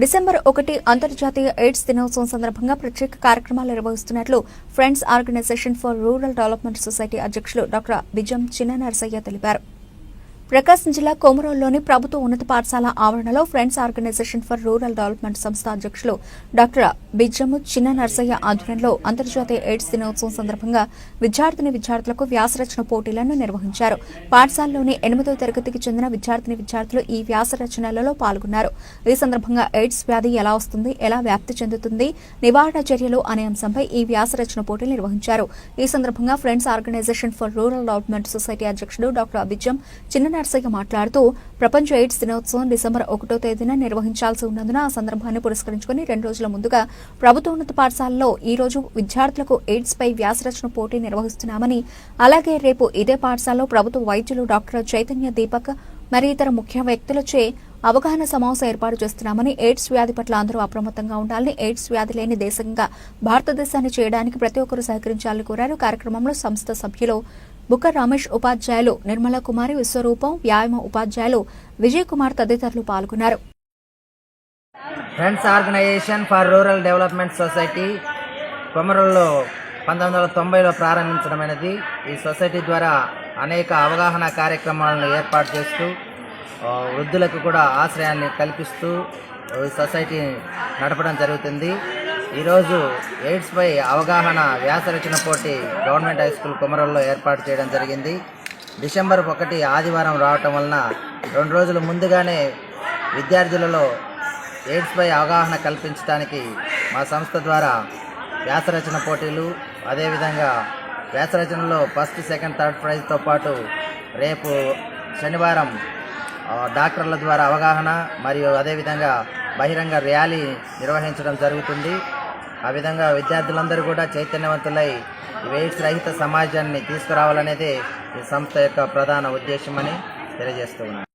December ఒకటి అంతర్జాతీయ AIDS దినోత్సవం సందర్భంగా ప్రత్యేక కార్యక్రమాలు నిర్వహిస్తున్నట్లు friends organization for rural development society అధ్యక్షులు డాక్టర్ బిజం చిన్న నరసయ్య తెలిపారు. ప్రకాశం జిల్లా కోమరోల్లోని ప్రభుత్వ ఉన్నత పాఠశాల ఆవరణలో friends organization for rural development సంస్థ అధ్యక్షులు డాక్టర్ బిజ్జము చిన్న నర్సయ్య ఆధ్వర్యంలో అంతర్జాతీయ ఎయిడ్స్ దినోత్సవం సందర్భంగా విద్యార్థిని విద్యార్థులకు వ్యాసరచన పోటీలను నిర్వహించారు. పాఠశాలలోని ఎనిమిదో తరగతికి చెందిన విద్యార్థిని విద్యార్థులు ఈ వ్యాస రచనలలో పాల్గొన్నారు. ఈ సందర్భంగా ఎయిడ్స్ వ్యాధి ఎలా వస్తుంది ఎలా వ్యాప్తి చెందుతుంది నివారణ చర్యలు అనే అంశంపై ఈ వ్యాస రచన పోటీలు నిర్వహించారు. ఈ సందర్భంగా friends organization for rural development society అధ్యక్షుడు డాక్టర్ అభిజం చిన్న నర్సయ్య మాట్లాడుతూ ప్రపంచ ఎయిడ్స్ దినోత్సవం డిసెంబర్ ఒకటో తేదీన నిర్వహించాల్సి ఉన్నందున ఆ సందర్భాన్ని పురస్కరించుకుని రెండు రోజుల ముందుగా ప్రభుత్వోన్నత పాఠశాలలో ఈ రోజు విద్యార్థులకు ఎయిడ్స్ పై వ్యాసరచన పోటీ నిర్వహిస్తున్నామని అలాగే రేపు ఇదే పాఠశాలలో ప్రభుత్వ వైద్యులు డాక్టర్ చైతన్య దీపక్ మరి ఇతర ముఖ్య వ్యక్తులచే అవగాహన సమావేశం ఏర్పాటు చేస్తున్నామని ఎయిడ్స్ వ్యాధి పట్ల అందరూ అప్రమత్తంగా ఉండాలని ఎయిడ్స్ వ్యాధి లేని దేశంగా భారతదేశాన్ని చేయడానికి ప్రతి ఒక్కరూ సహకరించాలని కోరారు. కార్యక్రమంలో సంస్థ సభ్యులు బుక్క రమేష్ ఉపాధ్యాయులు నిర్మలా కుమారి విశ్వరూపం వ్యాయామ ఉపాధ్యాయులు విజయ్ కుమార్ తదితరులు పాల్గొన్నారు. Friends organization for rural development society కొమరంలో పంతొమ్మిది వందల తొంభైలో ప్రారంభించడమైనది. ఈ సొసైటీ ద్వారా అనేక అవగాహన కార్యక్రమాలను ఏర్పాటు చేస్తూ వృద్ధులకు కూడా ఆశ్రయాన్ని కల్పిస్తూ ఈ సొసైటీ నడపడం జరుగుతుంది. ఈరోజు ఎయిడ్స్పై అవగాహన వ్యాసరచన పోటీ గవర్నమెంట్ హై స్కూల్ కుమరంలో ఏర్పాటు చేయడం జరిగింది. డిసెంబర్ ఒకటి ఆదివారం రావటం వలన రెండు రోజుల ముందుగానే విద్యార్థులలో ఎయిడ్స్పై అవగాహన కల్పించడానికి మా సంస్థ ద్వారా వ్యాసరచన పోటీలు అదేవిధంగా వ్యాసరచనలో ఫస్ట్ సెకండ్ థర్డ్ ప్రైజ్తో పాటు రేపు శనివారం డాక్టర్ల ద్వారా అవగాహన మరియు అదేవిధంగా బహిరంగ ర్యాలీ నిర్వహించడం జరుగుతుంది. ఆ విధంగా విద్యార్థులందరూ కూడా చైతన్యవంతులై ఈ ఎయిడ్స్ రహిత సమాజాన్ని తీసుకురావాలనేది ఈ సంస్థ యొక్క ప్రధాన ఉద్దేశమని తెలియజేస్తూ